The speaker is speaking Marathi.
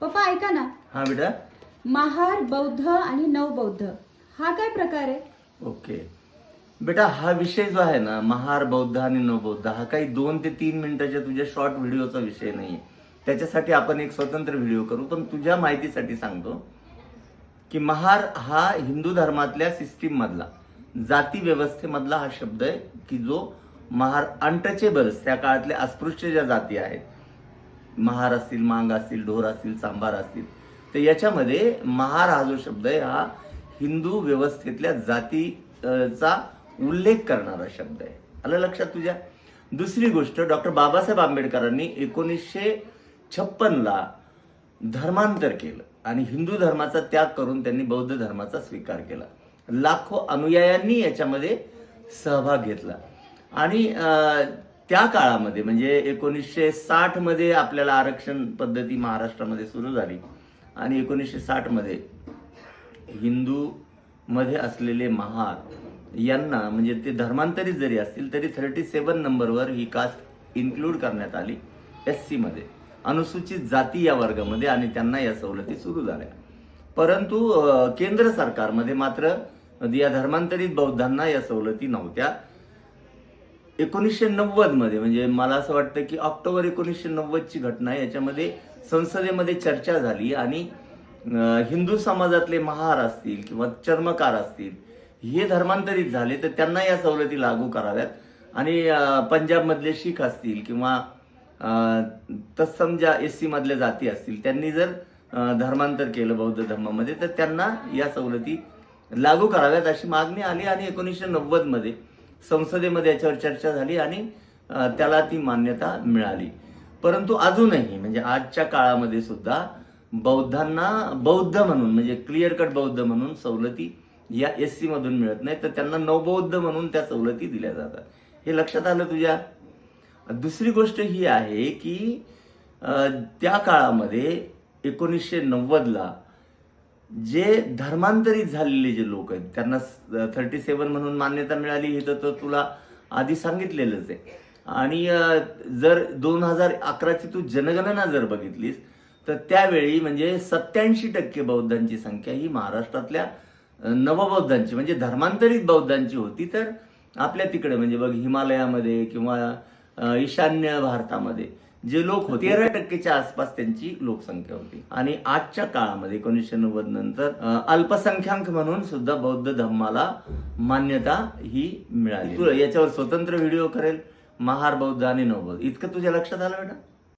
पप्पा ऐका ना. हा बेटा. महार बौद्ध आणि नवबौद्ध हा काय प्रकार आहे? ओके. बेटा हा विषय जो आहे ना महार बौद्ध आणि नवबौद्ध हा काही दोन ते तीन मिनिटाच्या तुझ्या शॉर्ट व्हिडिओचा विषय नाही त्याच्यासाठी आपण एक स्वतंत्र व्हिडिओ करू. पण तुझ्या माहितीसाठी सांगतो की महार हा हिंदू धर्मातल्या सिस्टीम मधला जाती व्यवस्थेमधला हा शब्द आहे की जो महार अनटचेबल्स त्या काळातल्या अस्पृश्य ज्या जाती आहेत महार असतील मांग असतील ढोर असतील सांबार असतील. तर याच्यामध्ये महार हा जो शब्द आहे हा हिंदू व्यवस्थेतल्या जातीचा उल्लेख करणारा शब्द आहे. आलं लक्षात तुझ्या? दुसरी गोष्ट डॉक्टर बाबासाहेब आंबेडकरांनी एकोणीसशे छप्पनला धर्मांतर केलं आणि हिंदू धर्माचा त्याग करून त्यांनी बौद्ध धर्माचा स्वीकार केला. लाखो अनुयायांनी याच्यामध्ये सहभाग घेतला. आणि त्या काळामध्ये म्हणजे एकोणीसशे साठमध्ये आपल्याला आरक्षण पद्धती महाराष्ट्रामध्ये सुरू झाली आणि एकोणीसशे साठमध्ये हिंदू मध्ये असलेले महार यांना म्हणजे ते धर्मांतरित जरी असतील तरी थर्टी सेवन नंबरवर ही कास्ट इन्क्लूड करण्यात आली एस सी मध्ये. अनुसूचित जाती या वर्गामध्ये आणि त्यांना या सवलती सुरू झाल्या. परंतु केंद्र सरकारमध्ये मात्र या धर्मांतरित बौद्धांना या सवलती नव्हत्या. एकोणीसशे नव्वदमध्ये म्हणजे मला असं वाटतं की ऑक्टोबर एकोणीसशे नव्वदची घटना आहे याच्यामध्ये संसदेमध्ये चर्चा झाली आणि हिंदू समाजातले महार असतील किंवा चर्मकार असतील हे धर्मांतरित झाले तर त्यांना या सवलती लागू कराव्यात. आणि पंजाबमधले शीख असतील किंवा तत्सम ज्या एस सीमधल्या जाती असतील त्यांनी जर धर्मांतर केलं बौद्ध धर्मामध्ये तर त्यांना या सवलती लागू कराव्यात अशी मागणी आली आणि एकोणीसशे नव्वदमध्ये संसदेमध्ये याच्यावर चर्चा झाली आणि त्याला ती मान्यता मिळाली. परंतु अजूनही म्हणजे आजच्या काळामध्ये सुद्धा बौद्धांना बौद्ध म्हणून म्हणजे क्लिअर कट बौद्ध म्हणून सवलती या एस सी मधून मिळत नाही तर त्यांना नवबौद्ध म्हणून त्या सवलती दिल्या जातात. हे लक्षात आलं तुझ्या? दुसरी गोष्ट ही आहे की त्या काळामध्ये एकोणीसशे नव्वदला जे धर्मांतरित झालेले जे लोक आहेत त्यांना थर्टी सेवन म्हणून मान्यता मिळाली हे तर तर तुला आधी सांगितलेलंच आहे. आणि जर दोन हजार अकराची तू जनगणना जर बघितलीस तर त्यावेळी म्हणजे सत्याऐंशी टक्के बौद्धांची संख्या ही महाराष्ट्रातल्या नवबौद्धांची म्हणजे धर्मांतरित बौद्धांची होती. तर आपल्या तिकडे म्हणजे बघ हिमालयामध्ये किंवा ईशान्य भारतामध्ये जे लोक होते तेरा टक्केच्या आसपास त्यांची लोकसंख्या होती. आणि आजच्या काळामध्ये एकोणीसशे नव्वद नंतर अल्पसंख्याक म्हणून सुद्धा बौद्ध धर्माला मान्यता ही मिळाली. तुला याच्यावर स्वतंत्र व्हिडिओ करेल महार बौद्ध आणि नवबौद्ध. इतकं तुझ्या लक्षात आलं बेटा